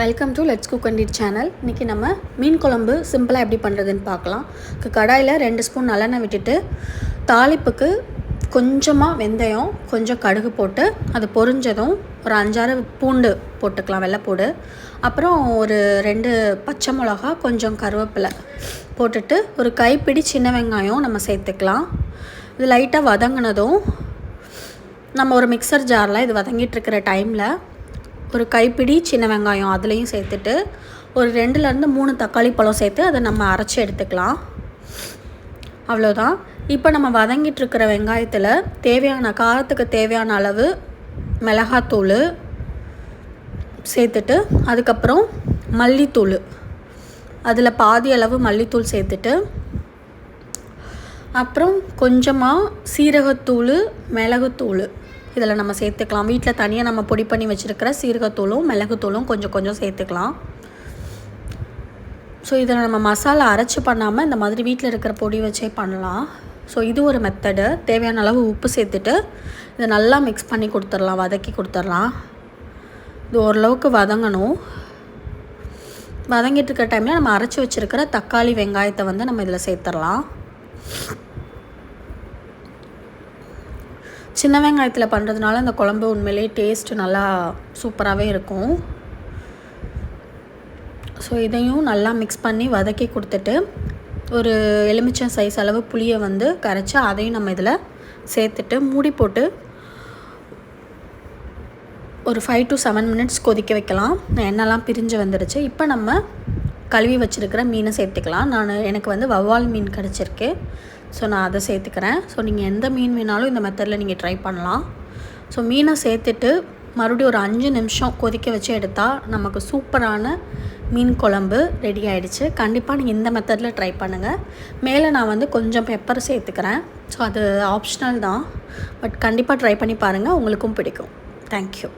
Welcome to let's cook and channel இன்றைக்கி நம்ம மீன் குழம்பு சிம்பிளாக எப்படி பண்ணுறதுன்னு பார்க்கலாம். கடாயில் ரெண்டு ஸ்பூன் நல்லெண்ணெய் விட்டுட்டு தாளிப்புக்கு கொஞ்சமாக வெந்தயம் கொஞ்சம் கடுகு போட்டு அது பொரிஞ்சதும் ஒரு அஞ்சாறு பூண்டு போட்டுக்கலாம் வெள்ளைப்பூடு அப்புறம் ஒரு ரெண்டு பச்சை மிளகா கொஞ்சம் கருவேப்பிலை போட்டுட்டு ஒரு கைப்பிடி சின்ன வெங்காயம் நம்ம சேர்த்துக்கலாம். இது லைட்டாக வதங்கினதும் நம்ம ஒரு மிக்சர் ஜாரில் இது வதங்கிட்டு இருக்கிற டைமில் ஒரு கைப்பிடி சின்ன வெங்காயம் அதுலேயும் சேர்த்துட்டு ஒரு ரெண்டுலேருந்து மூணு தக்காளி பழம் சேர்த்து அதை நம்ம அரைச்சி எடுத்துக்கலாம். அவ்வளோதான் இப்போ நம்ம வதங்கிட்டு இருக்கிற வெங்காயத்தில் தேவையான காரத்துக்கு தேவையான அளவு மிளகாத்தூள் சேர்த்துட்டு அதுக்கப்புறம் மல்லித்தூள். அதில் பாதி அளவு மல்லித்தூள் சேர்த்துட்டு அப்புறம் கொஞ்சமாக சீரகத்தூள் மிளகுத்தூள். இதில் நம்ம சேர்த்துக்கலாம். வீட்டில் தனியாக நம்ம பொடி பண்ணி வச்சுருக்கிற சீரகத்தூளும் மிளகுத்தூளும் கொஞ்சம் கொஞ்சம் சேர்த்துக்கலாம். ஸோ இதில் நம்ம மசாலா அரைச்சி பண்ணாமல் இந்த மாதிரி வீட்டில் இருக்கிற பொடி வச்சே பண்ணலாம். ஸோ இது ஒரு மெத்தடு தேவையான அளவு உப்பு சேர்த்துட்டு இதை நல்லா மிக்ஸ் பண்ணி கொடுத்துடலாம் வதக்கி கொடுத்துடலாம். இது ஓரளவுக்கு வதங்கணும். வதங்கிட்டு இருக்கிற டைமில் நம்ம அரைச்சி வச்சுருக்கிற தக்காளி வெங்காயத்தை வந்து நம்ம இதில் சேர்த்துடலாம். சின்ன வெங்காயத்தில் பண்ணுறதுனால அந்த குழம்பு உண்மையிலேயே டேஸ்ட் நல்லா சூப்பராகவே இருக்கும். ஸோ இதையும் நல்லா மிக்ஸ் பண்ணி வதக்கி கொடுத்துட்டு ஒரு எலுமிச்சம் சைஸ் அளவு புளியை வந்து கரைச்சி அதையும் நம்ம இதில் சேர்த்துட்டு மூடி போட்டு ஒரு ஃபைவ் டு செவன் மினிட்ஸ் கொதிக்க வைக்கலாம். எண்ணெய்லாம் பிரிஞ்சு வந்துடுச்சு. இப்போ நம்ம கழுவி வச்சுருக்கிற மீனை சேர்த்துக்கலாம். நான் எனக்கு வந்து வவ்வால் மீன் கிடச்சிருக்கு. ஸோ நான் அதை சேர்த்துக்கிறேன். ஸோ நீங்கள் எந்த மீன் வேணாலும் இந்த மெத்தடில் நீங்கள் ட்ரை பண்ணலாம். ஸோ மீனை சேர்த்துட்டு மறுபடியும் ஒரு அஞ்சு நிமிஷம் கொதிக்க வச்சு எடுத்தால் நமக்கு சூப்பரான மீன் குழம்பு ரெடி ஆகிடுச்சு கண்டிப்பாக நீங்கள் இந்த மெத்தடில் ட்ரை பண்ணுங்கள் மேலே நான் வந்து கொஞ்சம் பெப்பர் சேர்த்துக்கிறேன். ஸோ அது ஆப்ஷனல் தான். பட் கண்டிப்பாக ட்ரை பண்ணி பாருங்கள் உங்களுக்கும் பிடிக்கும். தேங்க்யூ